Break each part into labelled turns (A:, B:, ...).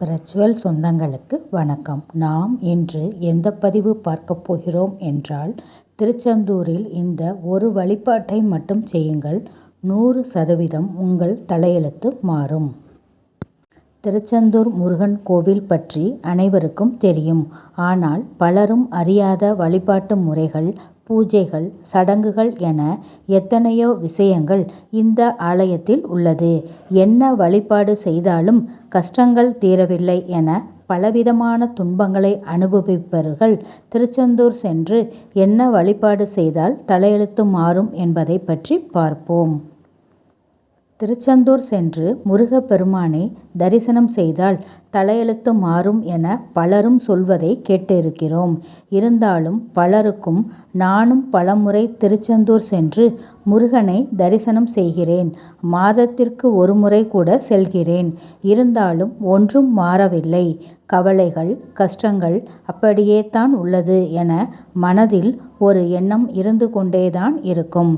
A: Spiritual சொந்தங்களுக்கு வணக்கம். நாம் இன்று எந்த பதிவு பார்க்கப் போகிறோம் என்றால் திருச்செந்தூரில் இந்த ஒரு வழிபாட்டை மட்டும் செய்யுங்கள். நூறு சதவீதம் உங்கள் தலையெழுத்து மாறும். திருச்செந்தூர் முருகன் கோவில் பற்றி அனைவருக்கும் தெரியும். ஆனால் பலரும் அறியாத வழிபாட்டு முறைகள் பூஜைகள் சடங்குகள் என எத்தனையோ விஷயங்கள் இந்த ஆலயத்தில் உள்ளது. என்ன வழிபாடு செய்தாலும் கஷ்டங்கள் தீரவில்லை என பலவிதமான துன்பங்களை அனுபவிப்பவர்கள் திருச்செந்தூர் சென்று என்ன வழிபாடு செய்தால் தலையெழுத்து மாறும் என்பதை பற்றி பார்ப்போம். திருச்செந்தூர் சென்று முருகப்பெருமானை தரிசனம் செய்தால் தலையெழுத்து மாறும் என பலரும் சொல்வதை கேட்டிருக்கிறோம். இருந்தாலும் பலருக்கும் நானும் பலமுறை திருச்செந்தூர் சென்று முருகனை தரிசனம் செய்கிறேன். மாதத்திற்கு ஒரு முறை கூட செல்கிறேன். இருந்தாலும் ஒன்றும் மாறவில்லை. கவலைகள் கஷ்டங்கள் அப்படியே தான் உள்ளது என மனதில் ஒரு எண்ணம் இருந்து கொண்டேதான் இருக்கும்.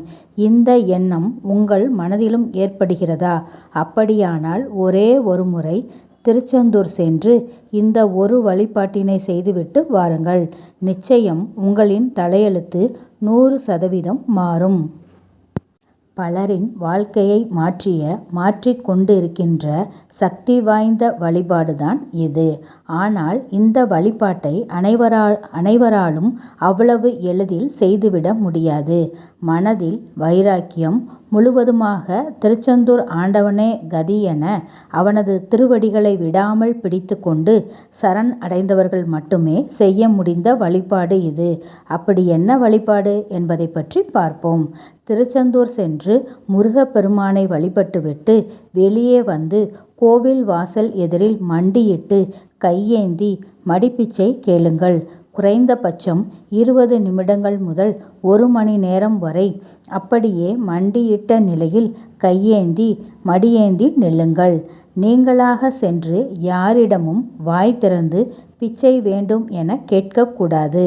A: இந்த எண்ணம் உங்கள் மனதிலும் ஏற்படுகிறதா? அப்படியானால் ஒரே ஒரு முறை திருச்செந்தூர் சென்று இந்த ஒரு வழிபாட்டினை செய்துவிட்டு வாருங்கள். நிச்சயம் உங்களின் தலையெழுத்து நூறு சதவீதம் மாறும். பலரின் வாழ்க்கையை மாற்றிய மாற்றிக் கொண்டிருக்கின்ற சக்தி வாய்ந்த வழிபாடுதான் இது. ஆனால் இந்த வழிபாட்டை அனைவரா அனைவராலும் அவ்வளவு எளிதில் செய்துவிட முடியாது. மனதில் வைராக்கியம் முழுவதுமாக திருச்செந்தூர் ஆண்டவனே கதி என அவனது திருவடிகளை விடாமல் பிடித்து கொண்டு சரண் அடைந்தவர்கள் மட்டுமே செய்ய முடிந்த வழிபாடு இது. அப்படி என்ன வழிபாடு என்பதை பற்றி பார்ப்போம். திருச்செந்தூர் சென்று முருகப்பெருமானை வழிபட்டுவிட்டு வெளியே வந்து கோவில் வாசல் எதிரில் மண்டியிட்டு கையேந்தி மடிப்பிச்சை கேளுங்கள். குறைந்தபட்சம் இருபது நிமிடங்கள் முதல் ஒரு மணி நேரம் வரை அப்படியே மண்டியிட்ட நிலையில் கையேந்தி மடியேந்தி நில்லுங்கள். நீங்களாக சென்று யாரிடமும் வாய் திறந்து பிச்சை வேண்டும் என கேட்கக்கூடாது.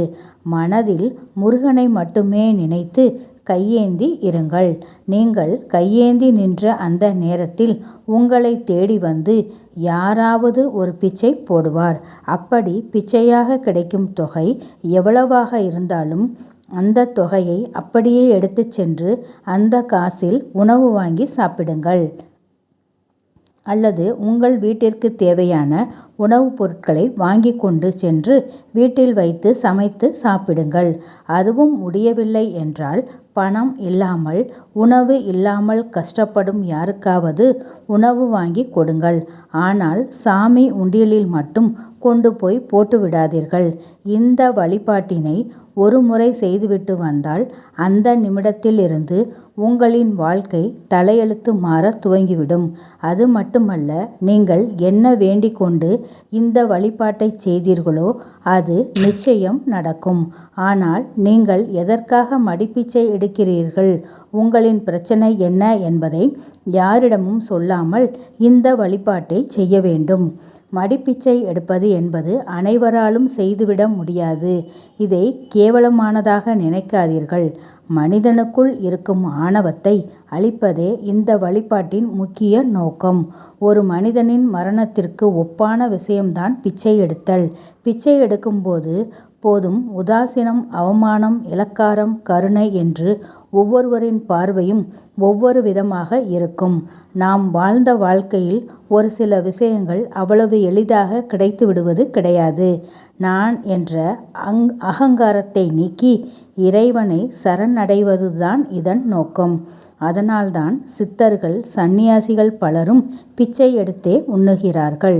A: மனதில் முருகனை மட்டுமே நினைத்து கையேந்தி இருங்கள். நீங்கள் கையேந்தி நின்ற அந்த நேரத்தில் உங்களை தேடி வந்து யாராவது ஒரு பிச்சை போடுவார். அப்படி பிச்சையாக கிடைக்கும் தொகை எவ்வளவாக இருந்தாலும் அந்த தொகையை அப்படியே எடுத்துச் சென்று அந்த காசில் உணவு வாங்கி சாப்பிடுங்கள். அல்லது உங்கள் வீட்டிற்கு தேவையான உணவுப் பொருட்களை வாங்கி கொண்டு சென்று வீட்டில் வைத்து சமைத்து சாப்பிடுங்கள். அதுவும் முடியவில்லை என்றால் பணம் இல்லாமல் உணவு இல்லாமல் கஷ்டப்படும் யாருக்காவது உணவு வாங்கி கொடுங்கள். ஆனால் சாமி உண்டியலில் மட்டும் கொண்டு போய் போட்டு விடாதீர்கள். இந்த வழிபாட்டினை ஒரு முறை செய்துவிட்டு வந்தால் அந்த நிமிடத்திலிருந்து உங்களின் வாழ்க்கை தலையெழுத்து மாற துவங்கிவிடும். அது மட்டுமல்ல நீங்கள் என்ன வேண்டிக் கொண்டு இந்த வழிபாட்டை செய்தீர்களோ அது நிச்சயம் நடக்கும். ஆனால் நீங்கள் எதற்காக மடிப்பிச்சை எடுக்கிறீர்கள்? உங்களின் பிரச்சனை என்ன என்பதை யாரிடமும் சொல்லாமல் இந்த வழிபாட்டை செய்ய வேண்டும். மடிப்பிச்சை எடுப்பது என்பது அனைவராலும் செய்துவிட முடியாது. இதை கேவலமானதாக நினைக்காதீர்கள். மனிதனுக்குள் இருக்கும் ஆணவத்தை அழிப்பதே இந்த வழிபாட்டின் முக்கிய நோக்கம். ஒரு மனிதனின் மரணத்திற்கு ஒப்பான விஷயம்தான் பிச்சை எடுத்தல். பிச்சை எடுக்கும்போது போதும் உதாசீனம் அவமானம் இலக்காரம் கருணை என்று ஒவ்வொருவரின் பார்வையும் ஒவ்வொரு விதமாக இருக்கும். நாம் வாழ்ந்த வாழ்க்கையில் ஒரு சில விஷயங்கள் அவ்வளவு எளிதாக கிடைத்து விடுவது கிடையாது. நான் என்ற அங் அகங்காரத்தை நீக்கி இறைவனை சரணடைவதுதான் இதன் நோக்கம். அதனால்தான் சித்தர்கள் சந்நியாசிகள் பலரும் பிச்சை எடுத்தே உண்ணுகிறார்கள்.